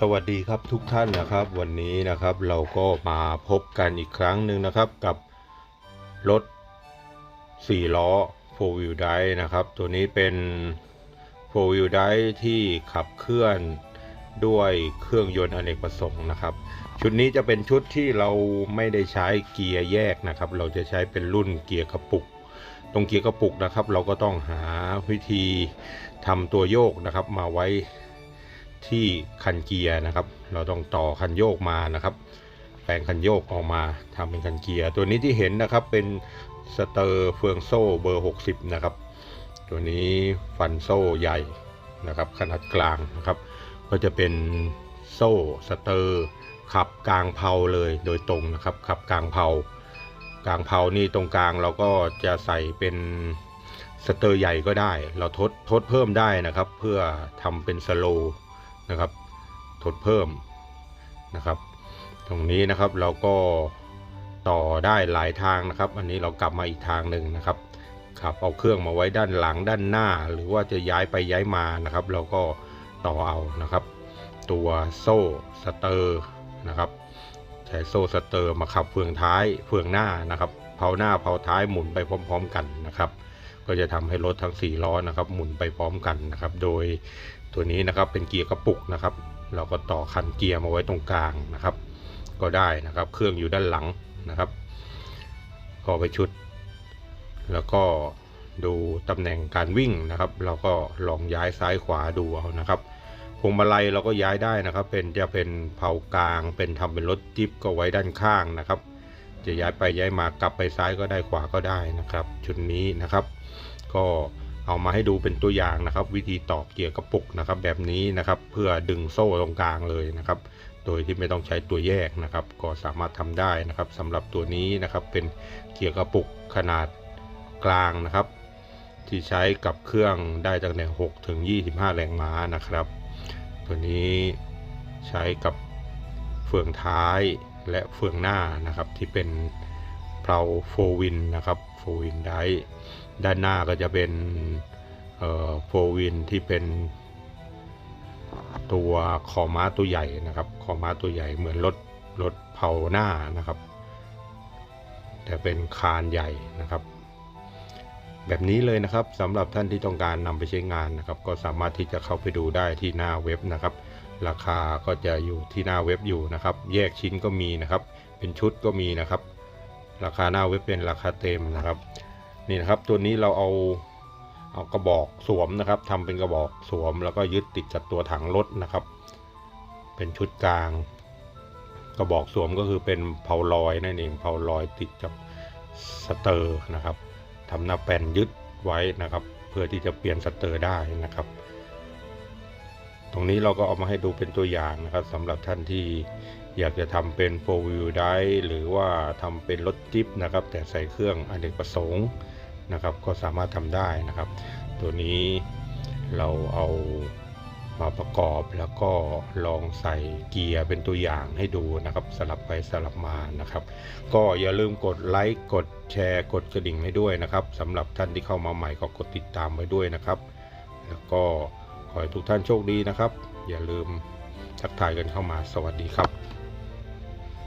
สวัสดีครับทุกท่านนะครับวันนี้นะครับเราก็มาพบกันอีกครั้งหนึ่งนะครับกับรถ 4 ล้อ 4 wheel drive นะครับ ตัวนี้เป็น 4 wheel drive ที่ขับเคลื่อนด้วยเครื่องยนต์อเนกประสงค์นะครับ ชุดนี้จะเป็นชุดที่เราไม่ได้ใช้เกียร์แยกนะครับ เราจะใช้เป็นรุ่นเกียร์กระปุก ตรงเกียร์กระปุกนะครับ เราก็ต้องหาวิธีทำตัวโยกนะครับมาไว้ ที่คันเกียร์นะครับ เราต้องต่อคันโยกมานะครับแปลงคันโยกออกมาทำเป็นคันเกียร์ ตัวนี้ที่เห็นนะครับเป็นสเตอร์เฟืองโซ่เบอร์ 60 นะครับ ตัวนี้ฟันโซ่ใหญ่นะครับ ขนาดกลางนะครับ ก็จะเป็นโซ่สเตอร์ขับกลางเพลาเลยโดยตรงนะครับขับกลางเพลากลางเพลานี่ตรงกลางเราก็จะใส่เป็นสเตอร์ใหญ่ก็ได้ เราทดทดเพิ่มได้นะครับ เพื่อทำเป็นสโล นะครับทดเพิ่มนะครับ ตรงนี้นะครับเราก็ต่อได้หลายทางนะครับ อันนี้เรากลับมาอีกทางหนึ่งนะครับขับเอาเครื่องมาไว้ด้านหลังด้านหน้า หรือว่าจะย้ายไปย้ายมานะครับ เราก็ต่อเอานะครับ ตัวโซ่สเตอร์นะครับใช้โซ่สเตอร์มาขับเฟืองท้ายเฟืองหน้านะครับเพาหน้าเพาท้ายหมุนไปพร้อม ๆ กันนะครับ ก็จะทำให้รถทั้ง 4 ล้อนะครับ หมุนไปพร้อมกันนะครับ โดยตัวนี้นะครับเป็นเกียร์กระปุกนะครับ เราก็ต่อคันเกียร์มาไว้ตรงกลางนะครับ ก็ได้นะครับ เครื่องอยู่ด้านหลังนะครับก็ไปชุด แล้วก็ดูตำแหน่งการวิ่งนะครับ เราก็ลองย้ายซ้ายขวาดูเอานะครับพวงมาลัยเราก็ย้ายได้นะครับ เป็นจะเป็นเผากลาง เป็นทำเป็นรถจิ๊บก็ไว้ด้านข้างนะครับ จะย้ายไปย้ายมากลับไปซ้ายก็ได้ขวาก็ได้นะครับ ชุดนี้นะครับ ก็เอามาให้ดูเป็นตัวอย่างนะครับ วิธีต่อเกียร์กระปุกนะครับ แบบนี้นะครับเพื่อดึงโซ่ตรงกลางเลยนะครับ โดยที่ไม่ต้องใช้ตัวแยกนะครับ ก็สามารถทำได้นะครับสำหรับตัวนี้นะครับเป็นเกียร์กระปุกขนาดกลางนะครับ ที่ใช้กับเครื่องได้ตั้งแต่6ถึง 25 แรงม้านะครับ ตัวนี้ใช้กับเฟืองท้าย และเฟืองหน้านะครับที่เป็นเพลาโฟวินนะครับโฟวินได้ด้านหน้าก็จะเป็นโฟวินที่เป็นตัวคอม้าตัวใหญ่นะครับคอม้าตัวใหญ่เหมือนรถรถเผาหน้านะครับ แต่เป็นคานใหญ่นะครับ แบบนี้เลยนะครับสำหรับท่านที่ต้องการนำไปใช้งานนะครับ ก็สามารถที่จะเข้าไปดูได้ที่หน้าเว็บนะครับ ราคาก็จะอยู่ที่หน้าเว็บอยู่นะครับ แยกชิ้นก็มีนะครับ เป็นชุดก็มีนะครับ ราคาหน้าเว็บเป็นราคาเต็มนะครับ นี่นะครับตัวนี้เราเอาเอากระบอกสวมนะครับทำเป็นกระบอกสวมแล้วก็ยึดติดกับตัวถังรถนะครับ เป็นชุดกลาง กระบอกสวมก็คือเป็นเพาลอยนั่นเองเพาลอยติดกับสเตอร์นะครับทำหน้าแป้นยึดไว้นะครับ เพื่อที่จะเปลี่ยนสเตอร์ได้นะครับ ตรงนี้เราก็เอามาให้ดูเป็นตัวอย่างนะครับสำหรับท่านที่อยากจะทำเป็นโฟวิวได้หรือว่าทำเป็นรถจิ๊บนะครับ แต่ใส่เครื่องอเนกประสงค์นะครับ ก็สามารถทำได้นะครับ ตัวนี้เราเอามาประกอบแล้วก็ลองใส่เกียร์เป็นตัวอย่างให้ดูนะครับสลับไปสลับมานะครับ ก็อย่าลืมกดไลค์กดแชร์กดกระดิ่งให้ด้วยนะครับสำหรับท่านที่เข้ามาใหม่ก็กดติดตามไว้ด้วยนะครับ แล้วก็ ขอให้ทุกท่านโชคดีนะครับ อย่าลืมทักทายกันเข้ามาสวัสดีครับ